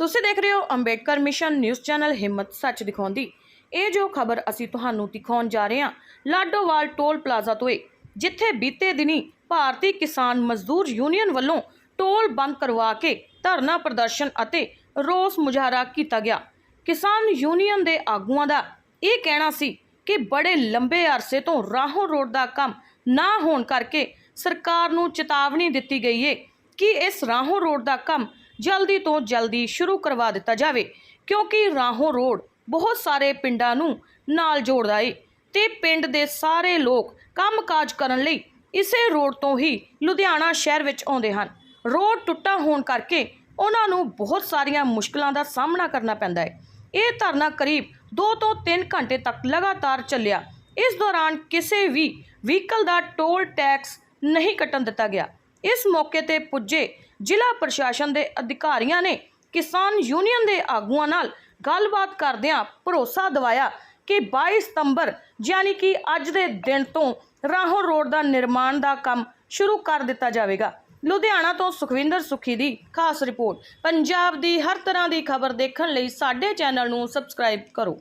ਤੁਸੀਂ ਦੇਖ ਰਹੇ ਹੋ ਅੰਬੇਡਕਰ ਮਿਸ਼ਨ ਨਿਊਜ਼ ਚੈਨਲ ਹਿੰਮਤ ਸੱਚ ਦਿਖਾਉਂਦੀ। ਇਹ ਜੋ ਖਬਰ ਅਸੀਂ ਤੁਹਾਨੂੰ ਦਿਖਾਉਣ ਜਾ ਰਹੇ ਹਾਂ, ਲਾਡੋਵਾਲ ਟੋਲ ਪਲਾਜ਼ਾ ਤੋਂ ਏ, ਜਿੱਥੇ ਬੀਤੇ ਦਿਨੀ ਭਾਰਤੀ ਕਿਸਾਨ ਮਜ਼ਦੂਰ ਯੂਨੀਅਨ ਵੱਲੋਂ ਟੋਲ ਬੰਦ ਕਰਵਾ ਕੇ ਧਰਨਾ ਪ੍ਰਦਰਸ਼ਨ ਅਤੇ ਰੋਸ ਮੁਜ਼ਾਹਰਾ ਕੀਤਾ ਗਿਆ। ਕਿਸਾਨ ਯੂਨੀਅਨ ਦੇ ਆਗੂਆਂ ਦਾ ਇਹ ਕਹਿਣਾ ਸੀ ਕਿ ਬੜੇ ਲੰਬੇ ਅਰਸੇ ਤੋਂ ਰਾਹੋਂ ਰੋਡ ਦਾ ਕੰਮ ਨਾ ਹੋਣ ਕਰਕੇ ਸਰਕਾਰ ਨੂੰ ਚੇਤਾਵਨੀ ਦਿੱਤੀ ਗਈ ਹੈ ਕਿ ਇਸ ਰਾਹੋਂ ਰੋਡ ਦਾ ਕੰਮ ਜਲਦੀ ਤੋਂ ਜਲਦੀ ਸ਼ੁਰੂ ਕਰਵਾ ਦਿੱਤਾ ਜਾਵੇ, ਕਿਉਂਕਿ ਰਾਹੋਂ ਰੋਡ ਬਹੁਤ ਸਾਰੇ ਪਿੰਡਾਂ ਨੂੰ ਨਾਲ ਜੋੜਦਾ ਏ ਤੇ ਪਿੰਡ ਦੇ ਸਾਰੇ ਲੋਕ ਕੰਮਕਾਜ ਕਰਨ ਲਈ ਇਸੇ ਰੋਡ ਤੋਂ ਹੀ ਲੁਧਿਆਣਾ ਸ਼ਹਿਰ ਵਿੱਚ ਆਉਂਦੇ ਹਨ। ਰੋਡ ਟੁੱਟਾ ਹੋਣ ਕਰਕੇ ਉਹਨਾਂ ਨੂੰ ਬਹੁਤ ਸਾਰੀਆਂ ਮੁਸ਼ਕਲਾਂ ਦਾ ਸਾਹਮਣਾ ਕਰਨਾ ਪੈਂਦਾ ਹੈ ਇਹ ਧਰਨਾ ਕਰੀਬ 2 ਤੋਂ 3 ਘੰਟੇ ਤੱਕ ਲਗਾਤਾਰ ਚੱਲਿਆ। ਇਸ ਦੌਰਾਨ ਕਿਸੇ ਵੀ ਵਹੀਕਲ ਦਾ ਟੋਲ ਟੈਕਸ ਨਹੀਂ ਕੱਟਣ ਦਿੱਤਾ ਗਿਆ। ਇਸ ਮੌਕੇ ਤੇ ਪੁੱਜੇ ਜ਼ਿਲ੍ਹਾ ਪ੍ਰਸ਼ਾਸਨ ਦੇ ਅਧਿਕਾਰੀਆਂ ਨੇ ਕਿਸਾਨ ਯੂਨੀਅਨ ਦੇ ਆਗੂਆਂ ਨਾਲ ਗੱਲਬਾਤ ਕਰਦਿਆਂ ਭਰੋਸਾ ਦਿਵਾਇਆ ਕਿ 22 ਸਤੰਬਰ, ਯਾਨੀ ਕਿ ਅੱਜ ਦੇ ਦਿਨ ਤੋਂ ਰਾਹੋਂ ਰੋਡ ਦਾ ਨਿਰਮਾਣ ਦਾ ਕੰਮ ਸ਼ੁਰੂ ਕਰ ਦਿੱਤਾ ਜਾਵੇਗਾ। ਲੁਧਿਆਣਾ ਤੋਂ ਸੁਖਵਿੰਦਰ ਸੁਖੀ ਦੀ ਖਾਸ ਰਿਪੋਰਟ। ਪੰਜਾਬ ਦੀ ਹਰ ਤਰ੍ਹਾਂ ਦੀ ਖਬਰ ਦੇਖਣ ਲਈ ਸਾਡੇ ਚੈਨਲ ਨੂੰ ਸਬਸਕ੍ਰਾਈਬ ਕਰੋ।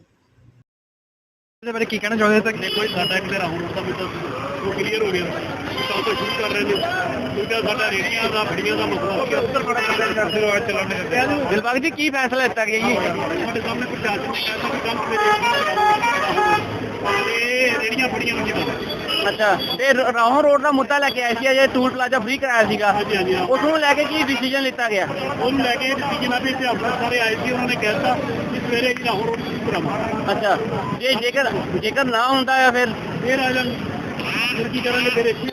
ਇਹਦੇ ਬਾਰੇ ਕੀ ਕਹਿਣਾ ਚਾਹੁੰਦੇ ਤੱਕ ਦੇਖੋ ਜੀ ਸਾਡਾ ਇੱਕ ਤੇ ਰਾਹੁਲ ਦਾ ਵੀ ਉਹ ਕਲੀਅਰ ਹੋ ਗਿਆ। ਤਾਂ ਤੋਂ ਸ਼ੁਰੂ ਕਰ ਰਹੇ ਨੇ। ਦੂਜਾ ਸਾਡਾ ਰੇੜੀਆਂ ਦਾ ਫੜੀਆਂ ਦਾ ਮਸਲਾ ਹੋ ਗਿਆ। ਉੱਤਰ ਪ੍ਰਦੇਸ਼ ਕਰਦੇ ਰੋ ਚੱਲਣ ਦਿਲਬਾਗ ਜੀ ਕੀ ਫੈਸਲਾ ਲਿੱਤਾ ਗਿਆ ਜੀ? ਸਾਡੇ ਸਾਹਮਣੇ ਪ੍ਰਸ਼ਾਸਨ ਨੇ ਕਿਹਾ ਕਿ ਕੰਮ ਤੇ ਰੇੜੀਆਂ ਫੜੀਆਂ ਨੂੰ ਜਿੱਦਾਂ ਅੱਛਾ ਤੇ ਰਾਹੋਂ ਰੋਡ ਦਾ ਮੁੱਦਾ ਲੈ ਕੇ ਆਏ ਸੀ ਅਜੇ ਟੂਲ ਪਲਾਜ਼ਾ ਫ੍ਰੀ ਕਰਾਇਆ ਸੀਗਾ। ਹਾਂਜੀ ਹਾਂਜੀ ਹਾਂ। ਉਸ ਨੂੰ ਲੈ ਕੇ ਕੀ ਡਿਸੀਜਨ ਲਿੱਤਾ ਗਿਆ? ਉਹਨੂੰ ਲੈ ਕੇ ਡਿਸੀਜਨ ਆ ਵੀ ਇੱਥੇ ਅਫਸਰ ਸਾਰੇ ਆਏ ਸੀ ਉਹਨਾਂ ਨੇ ਕਹਿਤਾ ਕਿ ਸਵੇਰੇ ਹੀ ਰਾਹੁਲ ਰੋਡ ਕਰਾਵਾਂਗੇ ਅੱਛਾ ਜੇ ਜੇਕਰ ਜੇਕਰ ਨਾ ਹੁੰਦਾ ਆ ਫਿਰ? ਫੇਰ ਆ ਜਾਣ। ਫਿਰ ਕੀ ਕਰਾਂਗੇ ਫਿਰ ਇੱਥੇ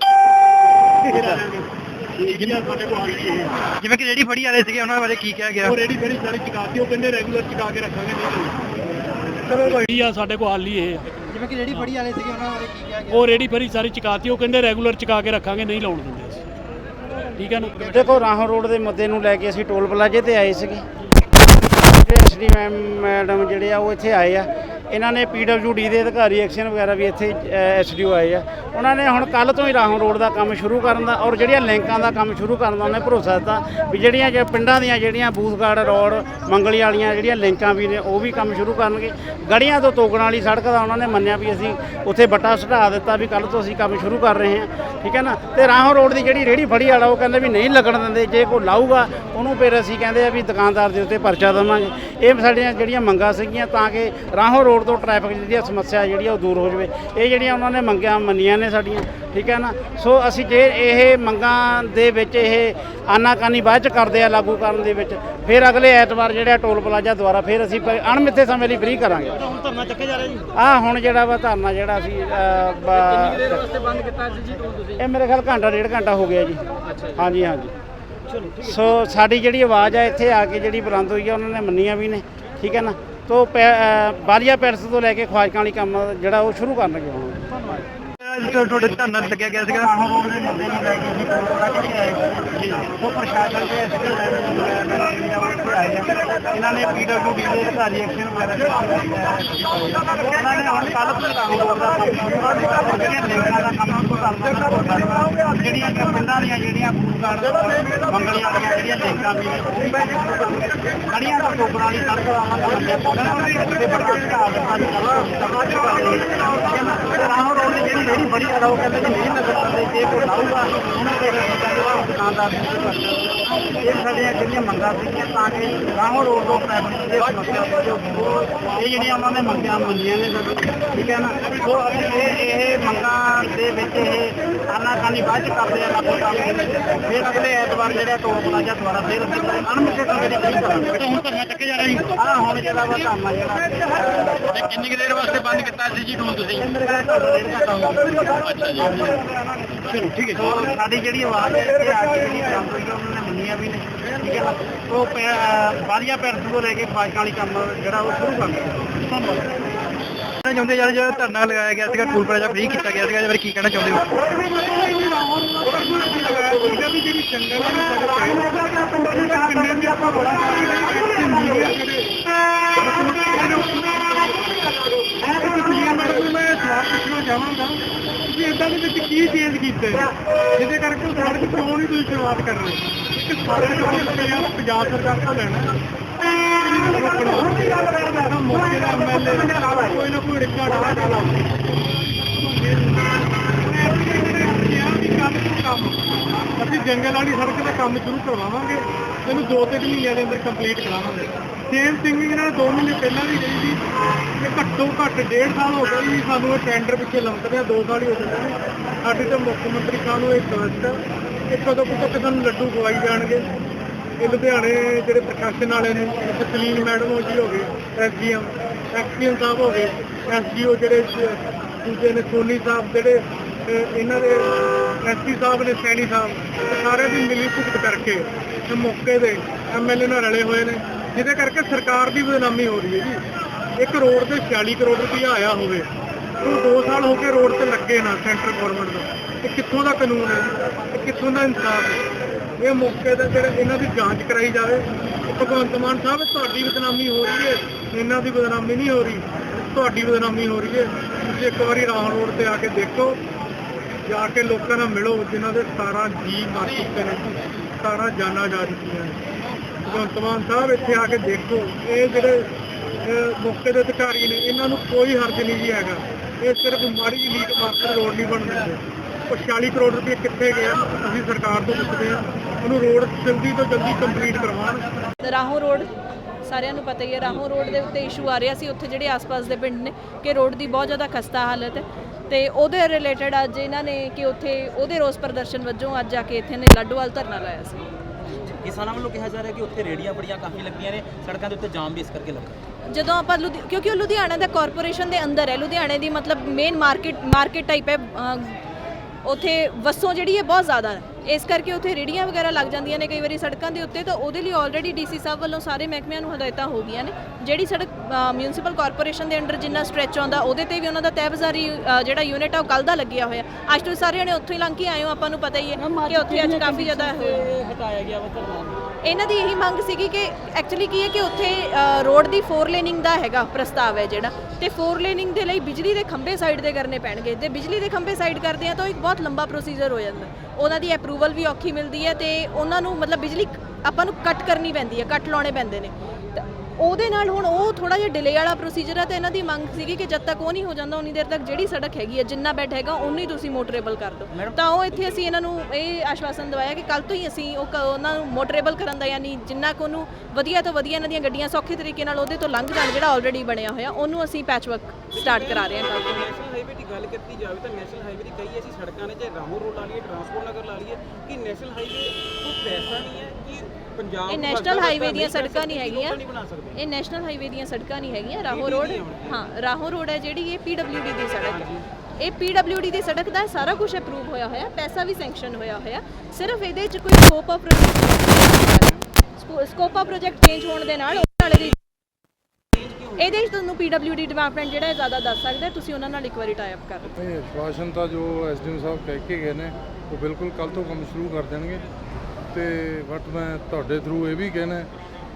ਜਿਵੇਂ ਕਿ ਜਿਹੜੀ ਫੜੀ ਵਾਲੇ ਸੀਗੇ ਉਹਨਾਂ ਬਾਰੇ ਕੀ ਕਿਹਾ ਗਿਆ? ਉਹ ਰੇੜੀ ਫੇਰੀ ਸਾਰੀ ਚਕਾਤੀ ਉਹ ਕਹਿੰਦੇ ਰੈਗੂਲਰ ਚਕਾ ਕੇ ਰੱਖਾਂਗੇ ਨਹੀਂ ਚਲੋ ਕੋਈ ਆ ਸਾਡੇ ਕੋਲ ਹੱਲ ਹੀ ਇਹ। ਜਿਵੇਂ ਕਿ ਜਿਹੜੀ ਫੜੀ ਵਾਲੇ ਸੀਗੇ ਉਹਨਾਂ ਬਾਰੇ ਕੀ ਕਿਹਾ ਉਹ ਰੇੜੀ ਫੇਰੀ ਸਾਰੀ ਚਕਾਤੀ ਉਹ ਕਹਿੰਦੇ ਰੈਗੂਲਰ ਚਕਾ ਕੇ ਰੱਖਾਂਗੇ ਨਹੀਂ ਲਾਉਣ ਦਿੰਦੇ ਅਸੀਂ। ਠੀਕ ਹੈ ਨਾ? ਦੇਖੋ ਰਾਹੋਂ ਰੋਡ ਦੇ ਮੁੱਦੇ ਨੂੰ ਲੈ ਕੇ ਅਸੀਂ ਟੋਲ ਪਲਾਜ਼ੇ ਤੇ ਆਏ ਸੀਗੇ। ਐਸਡੀ ਮੈਮ ਮੈਡਮ ਜਿਹੜੇ ਆ ਉਹ ਇੱਥੇ ਆਏ ਆ। ਇਹਨਾਂ ਨੇ ਪੀਡਬਲਯੂਡੀ ਦੇ ਅਧਿਕਾਰੀ ਐਕਸ਼ਨ ਵਗੈਰਾ ਵੀ ਇੱਥੇ ਐਸਡੀਓ ਆਏ ਆ। ਉਹਨਾਂ ਨੇ ਹੁਣ ਕੱਲ ਤੋਂ ਹੀ ਰਾਹੋਂ ਰੋਡ ਦਾ ਕੰਮ ਸ਼ੁਰੂ ਕਰਨ ਦਾ ਔਰ ਜਿਹੜੀਆਂ ਲਿੰਕਾਂ ਦਾ ਕੰਮ ਸ਼ੁਰੂ ਕਰਨ ਦਾ ਉਹਨੇ ਭਰੋਸਾ ਦਿੱਤਾ ਵੀ ਜਿਹੜੀਆਂ ਜੇ ਪਿੰਡਾਂ ਦੀਆਂ ਜਿਹੜੀਆਂ ਬੂਥਗਾਰਡ ਰੋਡ, ਮੰਗਲੀ ਵਾਲੀਆਂ ਜਿਹੜੀਆਂ ਲਿੰਕਾਂ ਵੀ ਨੇ, ਉਹ ਵੀ ਕੰਮ ਸ਼ੁਰੂ ਕਰਨਗੇ। ਗੜੀਆਂ ਤੋਂ ਤੋਕਣ ਵਾਲੀ ਸੜਕ ਦਾ ਉਹਨਾਂ ਨੇ ਮੰਨਿਆ ਵੀ ਅਸੀਂ ਉੱਥੇ ਬੱਟਾ ਸੁਢਾ ਦਿੱਤਾ ਵੀ ਕੱਲ ਤੋਂ ਅਸੀਂ ਕੰਮ ਸ਼ੁਰੂ ਕਰ ਰਹੇ ਹਾਂ, ਠੀਕ ਹੈ ਨਾ? ਤੇ ਰਾਹੋਂ ਰੋਡ ਦੀ ਜਿਹੜੀ ਰੇੜੀ ਫੜੀ ਵਾਲਾ, ਉਹ ਕਹਿੰਦੇ ਵੀ ਨਹੀਂ ਲੱਗਣ ਦਿੰਦੇ, ਜੇ ਕੋਈ ਲਾਊਗਾ, ਉਹਨੂੰ ਫਿਰ ਅਸੀਂ ਕਹਿੰਦੇ ਆ ਵੀ ਦੁਕਾਨਦਾਰ ਦੇ ਉੱਤੇ ਪਰਚਾ ਦੇਵਾਂਗੇ। ਇਹ ਸਾਡੀਆਂ ਜਿਹੜੀਆਂ ਮੰਗਾਂ ਸੀਗੀਆਂ ਤਾਂ ਕਿ ਰਾਹੋਂ ਰੋਡ ਤੋਂ ਟ੍ਰੈਫਿਕ ਦੀ ਸਮੱਸਿਆ ਜਿਹੜੀ ਆ ਉਹ ਦੂਰ ਹੋ ਜਾਵੇ। ਇਹ ਜਿਹੜੀਆਂ ਉਹਨਾਂ ਨੇ ਮੰਗਾਂ ਮੰਨੀਆਂ ਨੇ ਸਾਡੀਆਂ ਠੀਕ ਹੈ ਨਾ? ਸੋ ਅਸੀਂ ਜੇ ਇਹ ਮੰਗਾਂ ਦੇ ਵਿੱਚ ਇਹ ਆਨਾਕਾਨੀ ਬਾਅਦ ਚ ਕਰਦੇ ਆ ਲਾਗੂ ਕਰਨ ਦੇ ਵਿੱਚ ਫਿਰ ਅਗਲੇ ਐਤਵਾਰ ਜਿਹੜਾ ਟੋਲ ਪਲਾਜ਼ਾ ਦੁਆਰਾ ਫਿਰ ਅਸੀਂ ਪ- ਅਣਮਿੱਥੇ ਸਮੇਂ ਲਈ ਫ੍ਰੀ ਕਰਾਂਗੇ। ਹੁਣ ਧਰਨਾ ਚੱਕੇ ਜਾ ਰਿਹਾ ਜੀ। ਆ ਹੁਣ ਜਿਹੜਾ ਵਾ ਧਰਨਾ ਜਿਹੜਾ ਅਸੀਂ ਅ, ਬ- ਵਾਸਤੇ ਬੰਦ ਕੀਤਾ ਸੀ ਜੀ ਟੂਲ ਤੁਸੀਂ? ਇਹ ਮੇਰੇ ਖਿਆਲ ਘੰਟਾ ਡੇਢ ਘੰਟਾ ਹੋ ਗਿਆ ਜੀ। ਹਾਂਜੀ ਹਾਂਜੀ। ਸੋ ਸਾਡੀ ਜਿਹੜੀ ਆਵਾਜ਼ ਆ ਇੱਥੇ ਆ ਕੇ ਜਿਹੜੀ ਬੁਲੰਦ ਹੋਈ ਆ ਉਹਨਾਂ ਨੇ ਮੰਨੀਆਂ ਵੀ ਨੇ ਠੀਕ ਹੈ ਨਾ? ਤੋਂ ਪੈ- ਅ, ਬਾਲੀਆ ਪੈਲਸ ਤੋਂ ਲੈ ਕੇ ਖਵਾਜਕਾਂ ਵਾਲੀ ਕੰਮ ਜਿਹੜਾ ਉਹ ਸ਼ੁਰੂ ਕਰਨਗੇ ਹੁਣ। ਤੁਹਾਡੇ ਧਰਨਾ ਲੱਗਿਆ ਗਿਆ ਸੀਗਾ? ਰਾਹੋਂ ਰੋਡ ਦੇ ਮੁੱਦੇ ਨੂੰ ਲੈ ਕੇ ਪਲਾਜ਼ਾ ਤੇ ਆਏ ਸੀ। ਉਹ ਪ੍ਰਸ਼ਾਸਨ ਦੇ ਐਸਡੀ ਆਏ ਆ। ਇਹਨਾਂ ਨੇ ਪੀਡਬਲਯੂਡੀ ਦੇ ਅਧਿਕਾਰੀ ਐਕਸ਼ਨ ਵਗੈਰਾ ਉਹਨਾਂ ਨੇ ਹੁਣ ਕੱਲ ਤੋਂ ਰਾਹੋਂ ਰੋਡ ਦਾ ਕੰਮ ਜਿਹੜੀਆਂ ਲਿੰਕਾਂ ਦਾ ਕੰਮ ਸ਼ੁਰੂ ਕਰਨਾ ਜਿਹੜੀਆਂ ਕਿ ਪਿੰਡਾਂ ਦੀਆਂ ਜਿਹੜੀਆਂ ਫੂਡਕਾਰਡ ਮੰਗਲੀਆਂ ਦੀਆਂ ਜਿਹੜੀਆਂ ਲਿੰਕਾਂ ਵੀ ਖੜੀਆਂ ਦਾ ਟੋਕਰਾਂ ਵਾਲੀ ਸੜਕ ਆਵਾਂ ਦਾ ਮੰਗਿਆ ਤੇ ਬੜਾ ਘਾਟ ਦਾ ਰਾਹੋਂ ਦੀ ਰੇੜੀ ਬੜੀ ਉਹ ਕਹਿੰਦੇ ਜੀ ਨਹੀਂ ਲੱਗਣ ਦਿੰਦੇ ਜੇ ਕੋਈ ਲਾਊਗਾ ਉਹਨੂੰ ਵਾ ਦੁਕਾਨਦਾਰ ਦੀ ਇਹ ਸਾਡੀਆਂ ਜਿਹੜੀਆਂ ਮੰਗਾਂ ਸੀਗੀਆਂ ਤਾਂ ਕਿ ਰਾਹੋਂ ਰੋਡ ਤੋਂ ਟ੍ਰੈਫਿਕ ਦੀ ਸਮੱਸਿਆ ਇਹ ਜਿਹੜੀਆਂ ਉਹਨਾਂ ਨੇ ਮੰਗਾਂ ਮੰਨੀਆਂ ਨੇ ਠੀਕ ਹੈ ਨਾ? ਸੋ ਅਸੀਂ ਇਹ ਇਹ ਮੰਗਾਂ ਦੇ ਵਿੱਚ ਇਹ ਆਨਾਕਾਨੀ ਬਾਅਦ ਚ ਕਰਦੇ ਆ ਲਾਗੂ ਕੰਮ ਫਿਰ ਅਗਲੇ ਐਤਵਾਰ ਜਿਹੜਾ ਟੋਲ ਪਲਾਜ਼ਾ ਦੁਆਰਾ ਫਿਰ ਅਣਮਿੱਥੇ ਸਮੇਂ ਲਈ ਫ੍ਰੀ ਕਰਾਂਗੇ। ਹੁਣ ਧਰਨਾ ਚੱਕੇ ਜਾ ਰਿਹਾ ਆ ਹੁਣ ਜਿਹੜਾ ਵਾ ਕੰਮ ਆ ਜਿਹੜਾ ਕਿੰਨੀ ਕੁ ਦੇਰ ਵਾਸਤੇ ਬੰਦ ਕੀਤਾ ਸੀ ਜੀ ਟੂਲ ਤੁਸੀਂ? ਇਹ ਚਲੋ ਠੀਕ ਹੈ ਸਾਡੀ ਜਿਹੜੀ ਆਵਾਜ਼ ਹੈ ਇੱਥੇ ਆ ਕੇ ਜਿਹੜੀ ਕੰਮ ਹੋਈ ਉਹਨਾਂ ਨੇ ਮੰਨੀਆਂ ਵੀ ਨੇ ਠੀਕ ਹੈ ਉਹ ਬਾਰੀਆ ਪੈਰਸ ਤੋਂ ਲੈ ਕੇ ਫਾਸ਼ਕਾਂ ਵਾਲੀ ਕੰਮ ਜਿਹੜਾ ਉਹ ਸ਼ੁਰੂ ਕਰ ਦਿੱਤਾ। ਧੰਨਵਾਦ। ਚਾਹੁੰਦੇ ਯਾਰ ਜਿਹੜਾ ਧਰਨਾ ਲਗਾਇਆ ਗਿਆ ਸੀਗਾ, ਟੂਲ ਪਲਾਜ਼ਾ ਫ੍ਰੀ ਕੀਤਾ ਗਿਆ ਸੀਗਾ ਇਹਦੇ ਬਾਰੇ ਕੀ ਕਹਿਣਾ ਚਾਹੁੰਦੇ ਹੋ? ਇਦਾਂ ਦੇ ਵਿੱਚ ਕੀ ਚੇਂਜ ਕੀਤਾ ਜਿਹਦੇ ਕਰਕੇ ਸੜਕ ਬਣਾਉਣ ਦੀ ਤੁਸੀਂ ਸ਼ੁਰੂਆਤ ਕਰ ਰਹੇ? ਇੱਕ ਸਾਰੇ ਪੰਜਾਬ ਸਰਕਾਰ ਤੋਂ ਲੈਣਾ ਰੋਕਣ ਮੌਕੇ ਦਾ ਐਮਐਲਏ ਕੋਈ ਨਾ ਕੋਈ ਰਿਕਾ ਡਾਲਾ ਡਾਲਾ ਅਸੀਂ ਜੰਗਲ ਵਾਲੀ ਸੜਕ ਦਾ ਕੰਮ ਸ਼ੁਰੂ ਕਰਵਾਵਾਂਗੇ। ਇਹਨੂੰ 2-3 ਮਹੀਨਿਆਂ ਦੇ ਅੰਦਰ ਕੰਪਲੀਟ ਕਰਾਵਾਂਗੇ। ਸੇਮ ਥਿੰਗ ਇਹਨਾਂ ਨੇ 2 ਮਹੀਨੇ ਪਹਿਲਾਂ ਵੀ ਕਹੀ ਸੀ ਕਿ ਘੱਟੋ ਘੱਟ 1.5 ਸਾਲ ਹੋ ਗਏ ਜੀ ਸਾਨੂੰ ਇਹ ਟੈਂਡਰ ਪਿੱਛੇ ਲੰਮਦੇ ਆ 2 ਸਾਲ ਹੀ ਹੋ ਗਏ ਨੇ। ਸਾਡੇ ਤਾਂ ਮੁੱਖ ਮੰਤਰੀ ਸਾਹਿਬ ਨੂੰ ਇਹ ਰਿਕਵੈਸਟ ਹੈ ਕਿ ਕਦੋਂ ਕੁ ਤੱਕ ਸਾਨੂੰ ਲੱਡੂ ਖਵਾਈ ਜਾਣਗੇ। ਇਹ ਲੁਧਿਆਣੇ ਜਿਹੜੇ ਪ੍ਰਸ਼ਾਸਨ ਵਾਲੇ ਨੇ ਇੱਥੇ ਮੈਡਮ ਹੋ ਜੀ ਹੋ ਗਏ, ਐਸਡੀਐਮ ਐਕਸੀਐਮ ਸਾਹਿਬ ਹੋ ਗਏ, ਐਸਡੀਓ ਜਿਹੜੇ ਦੂਜੇ ਨੇ ਸੋਨੀ ਸਾਹਿਬ ਜਿਹੜੇ ਇਹਨਾਂ ਦੇ ਐਸਪੀ ਸਾਹਿਬ ਨੇ, ਸੈਣੀ ਸਾਹਿਬ ਇਹ ਸਾਰਿਆਂ ਦੀ ਮਿਲੀ ਭੁਗਤ ਕਰਕੇ ਮੌਕੇ ਦੇ ਐਮਐਲਏ ਨਾਲ ਰਲੇ ਹੋਏ ਨੇ। ਜਿਹਦੇ ਕਰਕੇ ਸਰਕਾਰ ਦੀ ਬਦਨਾਮੀ ਹੋ ਰਹੀ ਹੈ ਜੀ। ਇੱਕ ਰੋਡ ਤੇ 46 ਕਰੋੜ ਰੁਪਇਆ ਆਇਆ ਹੋਵੇ, ਉਹ 2 ਸਾਲ ਹੋ ਕੇ ਰੋਡ ਤੇ ਲੱਗੇ ਨਾ ਸੈਂਟਰ ਗਵਰਨਮੈਂਟ ਦਾ ਇਹ ਕਿੱਥੋਂ ਦਾ ਕਾਨੂੰਨ ਹੈ? ਇਹ ਕਿੱਥੋਂ ਦਾ ਇਨਸਾਫ ਹੈ? ਇਹ ਮੌਕੇ ਤੇ ਜਿਹੜੇ ਇਹਨਾਂ ਦੀ ਜਾਂਚ ਕਰਾਈ ਜਾਵੇ, ਭਗਵੰਤ ਮਾਨ ਸਾਹਿਬ ਤੁਹਾਡੀ ਬਦਨਾਮੀ ਹੋ ਰਹੀ ਹੈ। ਇਹਨਾਂ ਦੀ ਬਦਨਾਮੀ ਨਹੀਂ ਹੋ ਰਹੀ। ਤੁਹਾਡੀ ਬਦਨਾਮੀ ਹੋ ਰਹੀ ਹੈ। ਤੁਸੀਂ ਇੱਕ ਵਾਰੀ ਰਾਹੋਂ ਰੋਡ ਤੇ ਆ ਕੇ ਦੇਖੋ, ਜਾ ਕੇ ਲੋਕਾਂ ਨਾਲ ਮਿਲੋ, ਜਿਨ੍ਹਾਂ ਦੇ 17 ਜੀ ਮਰ ਚੁੱਕੇ ਨੇ 17 ਜਾਨਾਂ ਜਾ ਚੁੱਕੀਆਂ ਨੇ। ਭਗਵੰਤ ਮਾਨ ਸਾਹਿਬ ਇੱਥੇ ਆ ਕੇ ਦੇਖੋ, ਇਹ ਜਿਹੜੇ ਮੌਕੇ ਦੇ ਅਧਿਕਾਰੀ ਨੇ, ਇਹਨਾਂ ਨੂੰ ਕੋਈ ਹਰਜ ਨਹੀਂ ਜੀ ਹੈਗਾ। ਇਹ ਸਿਰਫ ਮਾੜੀ ਜਿਹੀ ਲੀਕ ਮਾਰਕਰ ਰੋਡ ਨਹੀਂ ਬਣ ਦਿੰਦੇ ਉਹ 40 ਕਰੋੜ ਰੁਪਏ ਕਿੱਥੇ ਗਿਆ ਅਸੀਂ ਸਰਕਾਰ ਤੋਂ ਪੁੱਛਦੇ ਹਾਂ। ਉਹਨੂੰ ਰੋਡ ਜਲਦੀ ਤੋਂ ਜਲਦੀ ਕੰਪਲੀਟ ਕਰਵਾਉਣ। ਰਾਹੋਂ ਰੋਡ, ਸਾਰਿਆਂ ਨੂੰ ਪਤਾ ਹੀ ਹੈ, ਰਾਹੋਂ ਰੋਡ ਦੇ ਉੱਤੇ ਇਸ਼ੂ ਆ ਰਿਹਾ ਸੀ। ਉੱਥੇ ਜਿਹੜੇ ਆਸ-ਪਾਸ ਦੇ ਪਿੰਡ ਨੇ, ਕਿ ਰੋਡ ਦੀ ਬਹੁਤ ਜ਼ਿਆਦਾ ਖਸਤਾ ਹਾਲਤ ਹੈ। ਤੇ ਉਹਦੇ ਰਿਲੇਟਡ ਅੱਜ ਇਹਨਾਂ ਨੇ ਕਿ ਉੱਥੇ ਉਹਦੇ ਰੋਸ ਪ੍ਰਦਰਸ਼ਨ ਵਜੋਂ ਅੱਜ ਆ ਕੇ ਇੱਥੇ ਨੇ ਲਾਡੋਵਾਲ ਧਰਨਾ ਲਾਇਆ ਸੀ। ਕਿਸਾਨਾਂ ਵੱਲੋਂ ਕਿਹਾ ਜਾ ਰਿਹਾ ਕਿ ਉੱਥੇ ਰੇੜੀਆਂ ਬੜੀਆਂ ਕਾਫੀ ਲੱਗੀਆਂ ਨੇ ਸੜਕਾਂ ਦੇ ਉੱਤੇ ਜਾਮ ਵੀ ਇਸ ਕਰਕੇ ਲੱਗਾ। ਜਦੋਂ ਆਪਾਂ ਲੁਧਿ- ਕਿਉਂਕਿ ਉਹ ਲੁਧਿਆਣਾ ਦਾ ਕਾਰਪੋਰੇਸ਼ਨ ਦੇ ਅੰਦਰ ਹੈ ਲੁਧਿਆਣੇ ਦੀ ਮਤਲਬ ਮੇਨ ਮਾਰਕੀਟ ਮਾਰਕੀਟ ਟਾਈਪ ਹੈ ਅਹ, ਉੱਥੇ ਵਸੋਂ ਜਿਹੜੀ ਹੈ ਬਹੁਤ ਜ਼ਿਆਦਾ ਹੈ। ਇਸ ਕਰਕੇ ਉੱਥੇ ਰੇੜੀਆਂ ਵਗੈਰਾ ਲੱਗ ਜਾਂਦੀਆਂ ਨੇ ਕਈ ਵਾਰੀ ਸੜਕਾਂ ਦੇ ਉੱਤੇ ਤਾਂ ਉਹਦੇ ਲਈ ਆਲਰੇਡੀ ਡੀਸੀ ਸਾਹਿਬ ਵੱਲੋਂ ਸਾਰੇ ਮਹਿਕਮਿਆਂ ਨੂੰ ਹਦਾਇਤਾਂ ਹੋ ਗਈਆਂ ਨੇ। ਜਿਹੜੀ ਸੜਕ ਮਿਊਨਿਸਪਲ ਕਾਰਪੋਰੇਸ਼ਨ ਦੇ ਅੰਡਰ ਜਿੰਨਾ ਸਟ੍ਰੈਚ ਆਉਂਦਾ ਉਹਦੇ ਤੇ ਵੀ ਉਹਨਾਂ ਦਾ ਤਹਿਬਜ਼ਾਰੀ ਜਿਹੜਾ ਯੂਨਿਟ ਆ ਉਹ ਕੱਲ ਦਾ ਲੱਗਿਆ ਹੋਇਆ। ਅੱਜ ਤੁਸੀਂ ਸਾਰਿਆਂ ਨੇ ਉੱਥੋਂ ਹੀ ਲੰਘ ਕੇ ਆਏ ਹੋ ਆਪਾਂ ਨੂੰ ਪਤਾ ਹੀ ਹੈ ਕਿ ਉੱਥੇ ਅੱਜ ਕਾਫੀ ਜ਼ਿਆਦਾ ਹਟਾਇਆ ਗਿਆ ਵਾ ਧਰਨਾ? ਇਹਨਾਂ ਦੀ ਇਹੀ ਮੰਗ ਸੀਗੀ ਕਿ ਐਕਚੁਅਲੀ ਕੀ ਹੈ ਕਿ ਉੱਥੇ ਰੋਡ ਦੀ 4 ਲੇਨਿੰਗ ਦਾ ਹੈਗਾ ਪ੍ਰਸਤਾਵ ਹੈ ਜਿਹੜਾ। ਤੇ 4 ਲੇਨਿੰਗ ਦੇ ਲਈ ਬਿਜਲੀ ਦੇ ਖੰਭੇ ਸਾਈਡ ਤੇ ਕਰਨੇ ਪੈਣਗੇ। ਜੇ ਬਿਜਲੀ ਦੇ ਖੰਭੇ ਸਾਈਡ ਕਰਦੇ ਆ ਤਾਂ ਇੱਕ ਬਹੁਤ ਲੰਬਾ ਪ੍ਰੋਸੀਜਰ ਹੋ ਜਾਂਦਾ। ਉਹਨਾਂ ਦੀ ਅਪਰੂਵਲ ਵੀ ਔਖੀ ਮਿਲਦੀ ਹੈ ਤੇ ਉਹਨਾਂ ਨੂੰ ਮਤਲਬ ਬਿਜਲੀ ਆਪਾਂ ਨੂੰ ਕੱਟ ਕਰਨੀ ਪੈਂਦੀ ਹੈ ਕੱਟ ਲਾਉਣੇ ਪੈਂਦੇ ਨੇ। ਉਹਦੇ ਨਾਲ ਹੁਣ ਉਹ ਥੋੜਾ ਜਿਹਾ ਡਿਲੇ ਵਾਲਾ ਪ੍ਰੋਸੀਜਰ ਹੈ ਤੇ ਇਹਨਾਂ ਦੀ ਮੰਗ ਸੀਗੀ ਕਿ ਜਦ ਤੱਕ ਉਹ ਨਹੀਂ ਹੋ ਜਾਂਦਾ ਉਨੀ ਦੇਰ ਤੱਕ ਜਿਹੜੀ ਸੜਕ ਹੈਗੀ ਹੈ ਜਿੰਨਾ ਬੈਡ ਹੈਗਾ ਉਨੀ ਤੁਸੀਂ ਮੋਟਰੇਬਲ ਕਰ ਦਿਓ। ਤਾਂ ਉਹ ਇੱਥੇ ਅਸੀਂ ਇਹਨਾਂ ਨੂੰ ਇਹ ਆਸ਼ਵਾਸਨ ਦਵਾਇਆ ਕਿ ਕੱਲ ਤੋਂ ਹੀ ਅਸੀਂ ਉਹ ਉਹਨਾਂ ਨੂੰ ਮੋਟਰੇਬਲ ਕਰਨ ਦਾ ਯਾਨੀ ਜਿੰਨਾ ਕੁ ਉਹਨੂੰ ਵਧੀਆ ਤੋਂ ਵਧੀਆ ਇਹਨਾਂ ਦੀਆਂ ਗੱਡੀਆਂ ਸੌਖੇ ਤਰੀਕੇ ਨਾਲ ਉਹਦੇ ਤੋਂ ਲੰਘ ਜਾਣ ਜਿਹੜਾ ਆਲਰੇਡੀ ਬਣਿਆ ਹੋਇਆ ਉਹਨੂੰ ਅਸੀਂ ਪੈਚ ਵਰਕ ਸਟਾਰਟ ਕਰਾ ਰਹੇ ਹਾਂ ਕੱਲ ਤੋਂ। ਹਾਈਵੇ ਦੀ ਗੱਲ ਕੀਤੀ ਜਾਵੇ ਤਾਂ ਨੈਸ਼ਨਲ ਹਾਈਵੇ ਦੀ ਕਈ ਐਸੀ ਸੜਕਾਂ ਨੇ ਚਾਹੇ ਰਾਮੋ ਰੋਡ ਲਾ ਲਈਏ ਟਰਾਂਸਪੋਰਟ ਨਗਰ ਲਾ ਲਈਏ ਕਿ ਨੈਸ਼ਨਲ ਹਾਈਵੇ ਕੋਈ ਪੈਸਾ ਨਹੀਂ ਹੈ ਕਿ ਪੰਜਾਬ ਇਹ ਨੈਸ਼ਨਲ ਹਾਈਵੇ ਦੀਆਂ ਸੜਕਾਂ ਨਹੀਂ ਹੈਗੀਆਂ। ਇਹ ਨੈਸ਼ਨਲ ਹਾਈਵੇ ਦੀਆਂ ਸੜਕਾਂ ਨਹੀਂ ਹੈਗੀਆਂ ਰਾਹੋਂ ਰੋਡ ਹਾਂ ਰਾਹੋਂ ਰੋਡ ਹੈ ਜਿਹੜੀ ਇਹ ਪੀਡਬਲਯੂਡੀ ਦੀ ਸੜਕ ਹੈ। ਇਹ ਪੀਡਬਲਯੂਡੀ ਦੀ ਸੜਕ ਦਾ ਸਾਰਾ ਕੁਝ ਅਪਰੂਵ ਹੋਇਆ ਹੋਇਆ ਪੈਸਾ ਵੀ ਸੈਂਕਸ਼ਨ ਹੋਇਆ ਹੋਇਆ। ਸਿਰਫ ਇਹਦੇ 'ਚ ਕੋਈ scope of project scope of project change ਹੋਣ ਦੇ ਨਾਲ ਉਹ ਨਾਲੇ ਦੀ ਇਹਦੇ 'ਚ ਤੁਹਾਨੂੰ ਪੀਡਬਲਯੂਡੀ ਡਿਪਾਰਟਮੈਂਟ ਜਿਹੜਾ ਹੈ ਜ਼ਿਆਦਾ ਦੱਸ ਸਕਦਾ ਤੁਸੀਂ ਉਹਨਾਂ ਨਾਲ ਇੱਕ ਵਾਰੀ ਟਾਈ ਅਪ ਕਰ ਲਓ। ਨਹੀਂ ਆਸ਼ਵਾਸਨ ਤਾਂ ਜੋ ਐਸਡੀਐਮ ਸਾਹਿਬ ਕਹਿ ਕੇ ਗਏ ਨੇ ਉਹ ਬਿਲਕੁਲ ਕੱਲ ਤੋਂ ਕੰਮ ਸ਼ੁਰੂ ਕਰ ਦੇਣਗੇ। ਤੇ ਬਟ ਮੈਂ ਤੁਹਾਡੇ ਥਰੂ ਇਹ ਵੀ ਕਹਿਣਾ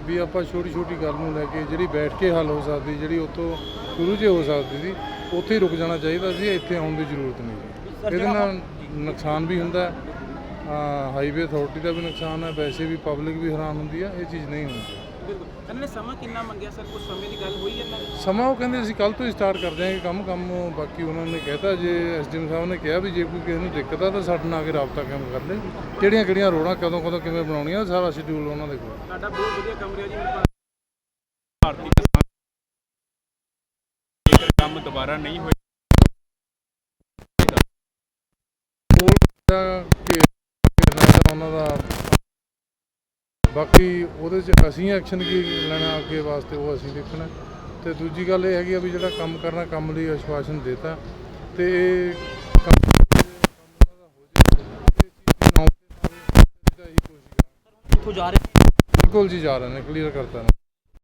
ਵੀ ਆਪਾਂ ਛੋਟੀ ਛੋਟੀ ਗੱਲ ਨੂੰ ਲੈ ਕੇ ਜਿਹੜੀ ਬੈਠ ਕੇ ਹੱਲ ਹੋ ਸਕਦੀ ਜਿਹੜੀ ਉੱਥੋਂ ਸ਼ੁਰੂ 'ਚ ਹੋ ਸਕਦੀ ਸੀ ਉੱਥੇ ਹੀ ਰੁਕ ਜਾਣਾ ਚਾਹੀਦਾ ਸੀ ਇੱਥੇ ਆਉਣ ਦੀ ਜ਼ਰੂਰਤ ਨਹੀਂ ਇਹਦੇ ਨਾਲ ਨੁਕਸਾਨ ਵੀ ਹੁੰਦਾ ਹੈ। ਹਾਈਵੇ ਅਥਾਰਟੀ ਦਾ ਵੀ ਨੁਕਸਾਨ ਹੈ ਵੈਸੇ ਵੀ ਪਬਲਿਕ ਵੀ ਹੈਰਾਨ ਹੁੰਦੀ ਹੈ ਇਹ ਚੀਜ਼ ਨਹੀਂ ਹੋਣੀ ਚਾਹੀਦੀ ਬਿਲਕੁਲ ਇਹਨਾਂ ਨੇ ਸਮਾਂ ਕਿੰਨਾ ਮੰਗਿਆ ਸਰ? ਕੁਝ ਸਮੇਂ ਦੀ ਗੱਲ ਹੋਈ ਇਹਨਾਂ ਨਾਲ ਸਮਾਂ ਉਹ ਕਹਿੰਦੇ ਅਸੀਂ ਕੱਲ ਤੋਂ ਹੀ ਸਟਾਰਟ ਕਰ ਦਿਆਂਗੇ ਕੰਮ ਕੰਮ ਬਾਕੀ ਉਹਨਾਂ ਨੇ ਕਹਿਤਾ ਜੇ ਐਸਡੀਐਮ ਸਾਹਿਬ ਨੇ ਕਿਹਾ ਵੀ ਜੇ ਕੋਈ ਕਿਸੇ ਨੂੰ ਦਿੱਕਤ ਆ ਤਾਂ ਸਾਡੇ ਨਾਲ ਆ ਕੇ ਰਾਬਤਾ ਕਾਇਮ ਕਰ ਲੈ। ਕਿਹੜੀਆਂ ਕਿਹੜੀਆਂ ਰੋਡਾਂ ਕਦੋਂ ਕਦੋਂ ਕਿਵੇਂ ਬਣਾਉਣੀਆਂ ਸਾਰਾ ਸ਼ਡਿਊਲ ਉਹਨਾਂ ਦੇ ਕੋਲ। ਤੁਹਾਡਾ ਬਹੁਤ ਵਧੀਆ ਕੰਮ ਰਿਹਾ ਜੀ ਭਾਰਤੀ ਕਿਸਾਨ ਜੇਕਰ ਕੰਮ ਦੁਬਾਰਾ ਨਹੀਂ ਹੋਇਆ ਉਹਨਾਂ ਦਾ ਬਾਕੀ ਉਹਦੇ 'ਚ ਅਸੀਂ ਐਕਸ਼ਨ ਕੀ ਲੈਣਾ ਅੱਗੇ ਵਾਸਤੇ ਉਹ ਅਸੀਂ ਦੇਖਣਾ। ਤੇ ਦੂਜੀ ਗੱਲ ਇਹ ਹੈਗੀ ਆ ਵੀ ਜਿਹੜਾ ਕੰਮ ਕਰਨਾ ਕੰਮ ਲਈ ਆਸ਼ਵਾਸਨ ਦਿੱਤਾ। ਤੇ ਇਹ ਕੰਮ ਦਾ ਹੋ ਜਾਏ ਇਹ ਚੀਜ਼ ਨਾ ਹੋਵੇ, ਇਹਦਾ ਹੀ ਕੋਸ਼ਿਸ਼ ਜਾ ਰਹੇ ਬਿਲਕੁਲ ਜੀ ਜਾ ਰਹੇ ਨੇ ਕਲੀਅਰ ਕਰਤਾ ਨੇ।